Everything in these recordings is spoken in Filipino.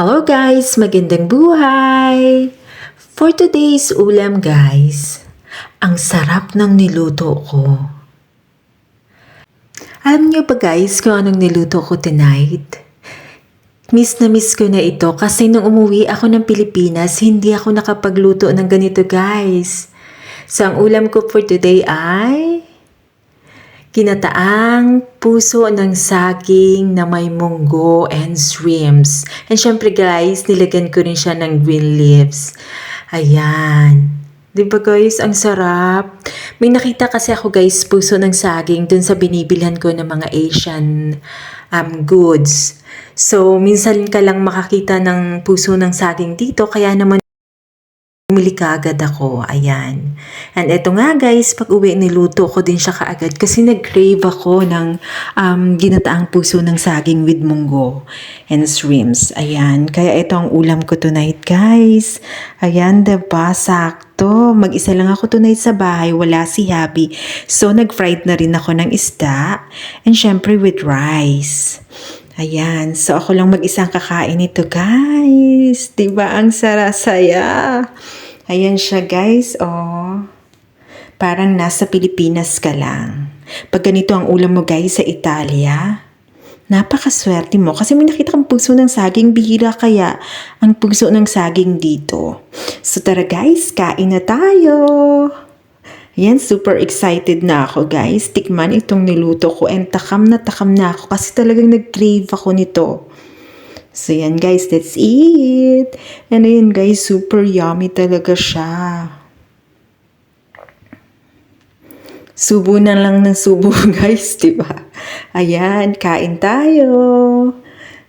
Hello guys, magandang buhay! For today's ulam guys, ang sarap ng niluto ko. Alam niyo ba guys kung anong niluto ko tonight? Miss na miss ko na ito kasi nung umuwi ako ng Pilipinas, hindi ako nakapagluto ng ganito guys. So ang ulam ko for today ay Kinataang puso ng saging na may munggo and shrimps. And syempre guys, nilagyan ko rin siya ng green leaves. Ayan. Di ba guys, ang sarap. May nakita kasi ako guys, puso ng saging dun sa binibilhan ko ng mga Asian um, goods. So, minsan ka lang makakita ng puso ng saging dito, kaya naman Bumili ka agad ako, ayan. And eto nga guys, pag uwi niluto ko din siya kaagad kasi nag-crave ako ng um, ginataang puso ng saging with munggo and shrimps. Ayan, kaya ito ang ulam ko tonight guys. Ayan, diba? Sakto. Mag-isa lang ako tonight sa bahay, wala si Habi. So, nag-fried na rin ako ng isda and syempre with rice. Ayan, so ako lang mag-isang kakain nito guys. Diba ang sarasaya? Ayan siya guys, oh. Parang nasa Pilipinas ka lang. Pag ganito ang ulam mo guys sa Italia, napakaswerte mo kasi may nakita kang puso ng saging, bihira kaya ang puso ng saging dito. So tara guys, kain na tayo! Yan, super excited na ako guys. Tikman itong niluto ko and takam na takam na ako kasi talagang nag-crave ako nito. So yan guys, that's it. And ayan guys, super yummy talaga siya. Subo na lang ng subo guys, di ba? Ayan, kain tayo.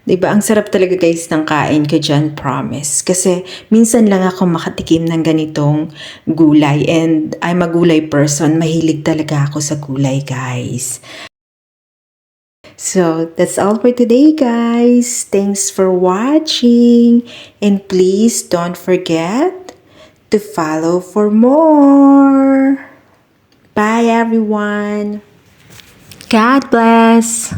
Di ba? Ang sarap talaga guys ng kain ko dyan, promise. Kasi minsan lang ako makatikim ng ganitong gulay and I'm a gulay person. Mahilig talaga ako sa gulay guys. So, that's all for today, guys. Thanks for watching. And please don't forget to follow for more. Bye, everyone. God bless.